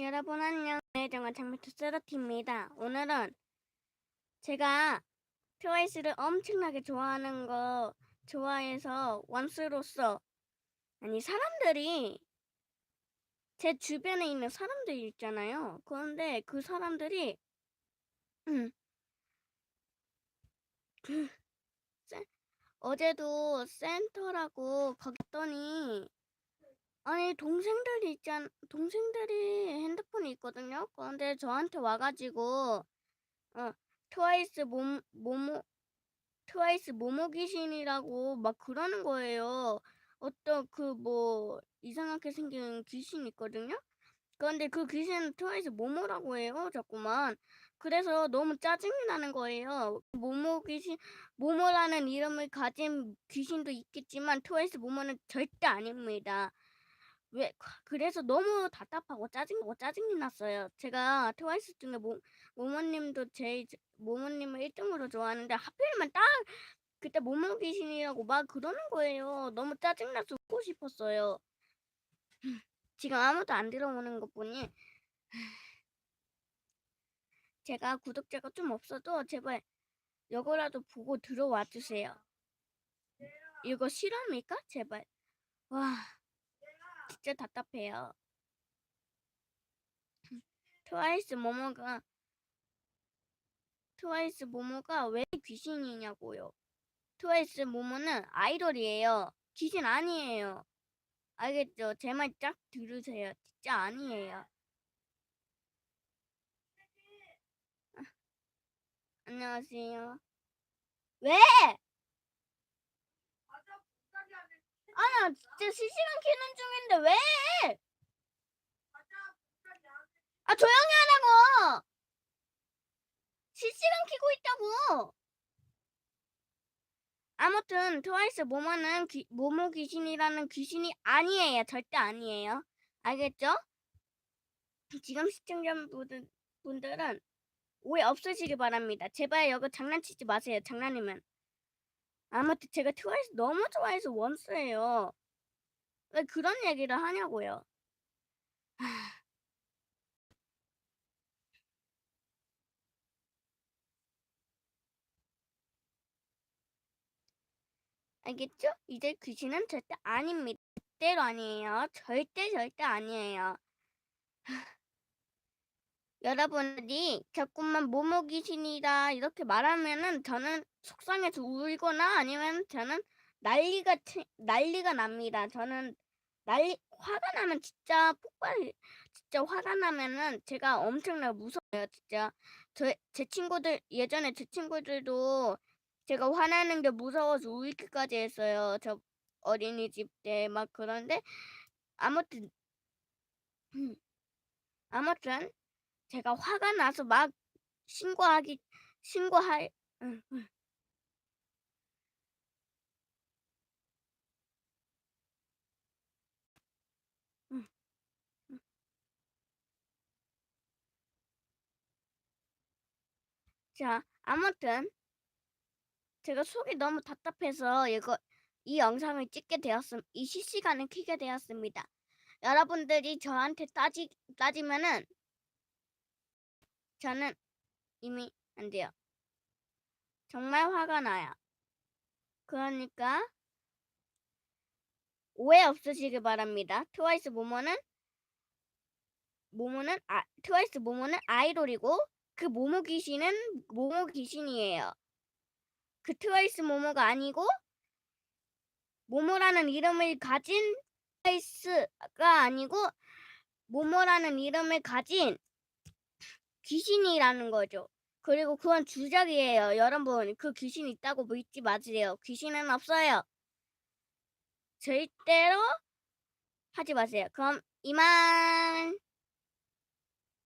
여러분 안녕. 네, 정은 장미투 세라티입니다. 오늘은 제가 트와이스를 엄청나게 좋아하는 거 좋아해서 원수로서 아니 사람들이 제 주변에 있는 사람들이 있잖아요. 그런데 그 사람들이 음, 그 센- 어제도 센터라고 거기 갔더니 아니 동생들이 있잖 동생들이 핸드폰이 있거든요. 그런데 저한테 와가지고 어 트와이스 몸 모모 트와이스 모모 귀신이라고 막 그러는 거예요. 어떤 그 뭐 이상하게 생긴 귀신이 있거든요. 그런데 그 귀신은 트와이스 모모라고 해요. 자꾸만. 그래서 너무 짜증이 나는 거예요. 모모 귀신 모모라는 이름을 가진 귀신도 있겠지만 트와이스 모모는 절대 아닙니다. 왜 그래서 너무 답답하고 짜증나고 짜증이 났어요. 제가 트와이스 중에 모, 모모님도 제 모모님을 1등으로 좋아하는데 하필이면 딱 그때 모모 귀신이라고 막 그러는 거예요. 너무 짜증나서 웃고 싶었어요. 지금 아무도 안 들어오는 것 보니 제가 구독자가 좀 없어도 제발 이거라도 보고 들어와 주세요. 이거 실화입니까? 제발. 와. 진짜 답답해요. 트와이스 모모가 트와이스 모모가 왜 귀신이냐고요. 트와이스 모모는 아이돌이에요. 귀신 아니에요. 알겠죠? 제 말 쫙 들으세요. 진짜 아니에요. 아, 안녕하세요. 왜? 아나 진짜 실시간 키는 중인데 왜? 아 조용히 하라고. 실시간 키고 있다고. 아무튼 트와이스 모모는 귀, 모모 귀신이라는 귀신이 아니에요. 절대 아니에요. 알겠죠? 지금 시청자분들 분들은 오해 없으시기 바랍니다. 제발 여기 장난치지 마세요. 장난이면. 아무튼 제가 트와이스 너무 좋아해서 원수예요. 왜 그런 얘기를 하냐고요. 하... 알겠죠? 이제 귀신은 절대 아닙니다. 절대로 아니에요. 절대 절대 아니에요. 여러분들이 자꾸만 모모 귀신이다 이렇게 말하면은 저는 속상해서 울거나 아니면 저는 난리가 치- 난리가 납니다. 저는 난리 화가 나면 진짜 폭발 진짜 화가 나면은 제가 엄청나게 무서워요. 진짜 저 제 친구들 예전에 제 친구들도 제가 화나는 게 무서워서 울기까지 했어요. 저 어린이집 때 막 그런데 아무튼 아무튼 제가 화가 나서 막 신고하기 신고할. 자, 아무튼 제가 속이 너무 답답해서 이거 이 영상을 찍게 되었음 이 실시간을 키게 되었습니다. 여러분들이 저한테 따지 따지면은 저는 이미 안 돼요. 정말 화가 나요. 그러니까 오해 없으시길 바랍니다. 트와이스 모모는 모모는 아 트와이스 모모는 아이돌이고 그 모모 귀신은 모모 귀신이에요. 그 트와이스 모모가 아니고 모모라는 이름을 가진 트와이스가 아니고 모모라는 이름을 가진 귀신이라는 거죠. 그리고 그건 주작이에요. 여러분, 그 귀신 있다고 믿지 마세요. 귀신은 없어요. 절대로 하지 마세요. 그럼 이만.